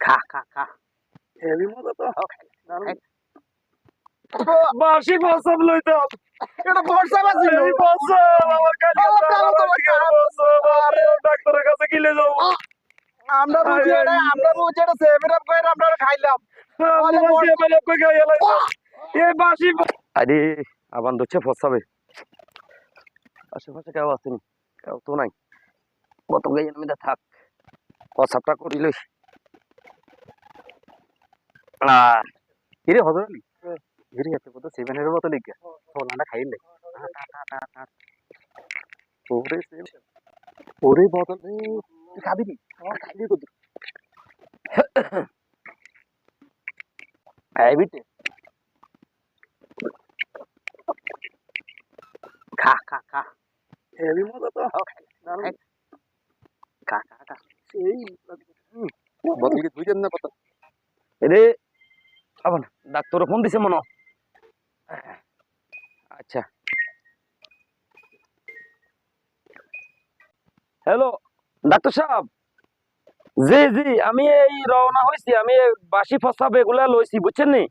খা খা খা হেভি মজা তো লইতাম এটা বর্ষা বাজি এই আমার কাছে ডাক্তারের যাব আমরা বুঝি এটা আমরা বুঝি এটা সেভেন আপ করে আমরা খাইলাম। বল- আরে আবার ধরছে ফসাবে আশেপাশে কেউ আসেনি কেউ তো নাই। কত গাইয়ের মধ্যে থাক প্রসাবটা করিল কিরে হজর আলী? ঘিরে গেছে কত সেভেনের মতো লিখে সোনাটা খাইলে ওরে ওরে বদল তুই খাবি নি? খাইলে কত বিটে। খা খা খা হেভি মজা তো খা খা খা সেই বদলিকে দুই জন না কত রে আবার ডাক্তার ফোন দিছে মনে আচ্ছা হ্যালো ডাক্তার সাহেব জি জি আমি এই রওনা হয়েছি আমি বাসি প্রস্তাব এগুলা লইছি বুঝছেন নি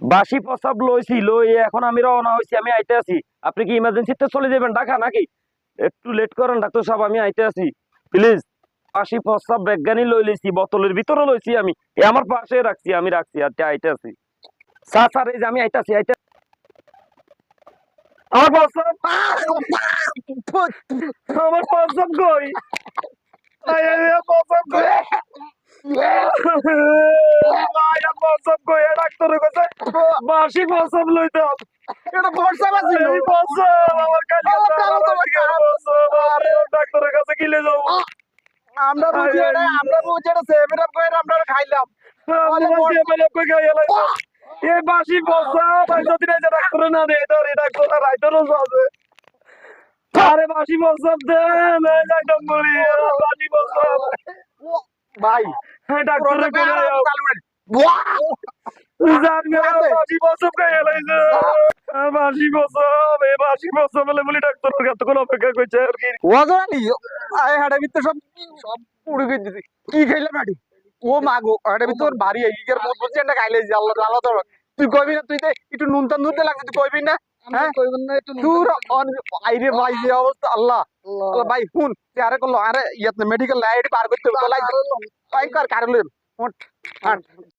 বাসি প্রস্তাব লইছি লই এখন আমি রওনা হয়েছি আমি আইতে আছি। আপনি কি ইমার্জেন্সিতে চলে যাবেন ঢাকা নাকি? একটু লেট করেন, ডাক্তার সাহেব, আমি আইতে আছি। প্লিজ বাসি প্রস্তাব বিজ্ঞানী লই লইছি, বোতলের ভিতরে লইছি আমি। এ আমার পাশে রাখছি, আমি রাখছি আর আইতে আছি। স্যার স্যার, এই যে আমি আইতে আছি, আইতে আমার প্রস্তাব আমার প্রস্তাব কই? প্রস্তাব কই? প্রস্তাব কই? ডাক্তার কইছে বাসি প্রস্তাব লইতাম এটা বর্ষা বাজি এই প্রস্তাব আমার কাছে ডাক্তারের কাছে গিলে যাব। আমরা বুঝি এটা আমরা বুঝি এটা সেভেন আপ করে আমরা খাইলাম এই বাসি বসা পয়সা দিনে যে ডাক্তার না দে তোর এই ডাক্তার রাইটারও আছে আরে বাসি বসা দে না একদম বলি বাসি বসা ভাই হ্যাঁ ডাক্তার অপেক্ষা করছে আর কি। ওজন হাড়ে ভিতরে সব সব পুড়ে গিয়ে কি খাইলে মাটি ও মা গো হাড়ে ভিতর ভারী এইগের মত বলছি এটা খাইলে আল্লাহ আল্লাহ তোর তুই কইবি না তুই তো একটু নুন টান ধরতে লাগবে তুই কইবি না? হ্যাঁ? দূর অন- ভাই অবস্থা আল্লাহ। আল্লাহ। ভাই শুন তুই আরে করল আরে ইয়াত মেডিকেল লাইট পার করতে